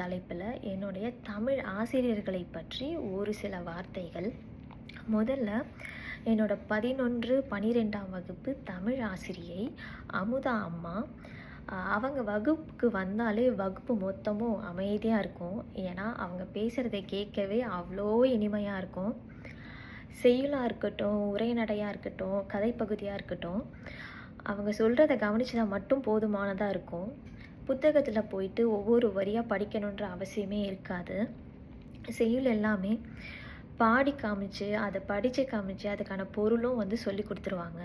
தலைப்பில் என்னுடைய தமிழ் ஆசிரியர்களை பற்றி ஒரு சில வார்த்தைகள். முதல்ல என்னோட பதினொன்று பனிரெண்டாம் வகுப்பு தமிழ் ஆசிரியை அமுதா அம்மா. அவங்க வகுப்புக்கு வந்தாலே வகுப்பு மொத்தமும் அமைதியாக இருக்கும். ஏன்னா அவங்க பேசுகிறத கேட்கவே அவ்வளோ இனிமையாக இருக்கும். செய்யுளாக இருக்கட்டும் உரைநடையாக இருக்கட்டும் கதைப்பகுதியாக இருக்கட்டும் அவங்க சொல்கிறத கவனிச்சதாக மட்டும் போதுமானதாக இருக்கும். புத்தகத்தில் போயிட்டு ஒவ்வொரு வரியாக படிக்கணுன்ற அவசியமே இருக்காது. செய்யுள் எல்லாமே பாடி காமிச்சு அதை படித்து காமிச்சு அதுக்கான பொருளும் வந்து சொல்லி கொடுத்துருவாங்க.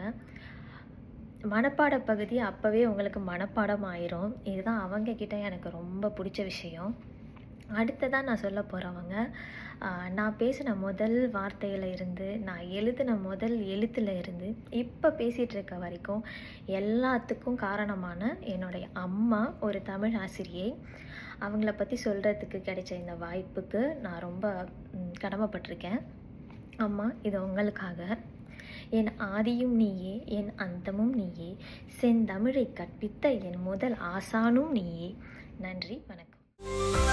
மனப்பாட பகுதி அப்போவே உங்களுக்கு மனப்பாடம் ஆயிரும். இதுதான் அவங்க கிட்ட எனக்கு ரொம்ப பிடிச்ச விஷயம். அடுத்ததாக நான் சொல்ல போகிறவங்க நான் பேசின முதல் வார்த்தையில் இருந்து நான் எழுதின முதல் எழுத்துல இருந்து இப்போ பேசிகிட்டு இருக்க வரைக்கும் எல்லாத்துக்கும் காரணமான என்னுடைய அம்மா ஒரு தமிழ் ஆசிரியை. அவங்கள பற்றி சொல்கிறதுக்கு கிடைச்ச இந்த வாய்ப்புக்கு நான் ரொம்ப கடமைப்பட்டிருக்கேன். அம்மா இது உங்களுக்காக. என் ஆதியும் நீயே என் அந்தமும் நீயே செந்தமிழை கற்பித்த என் முதல் ஆசானும் நீயே. நன்றி வணக்கம்.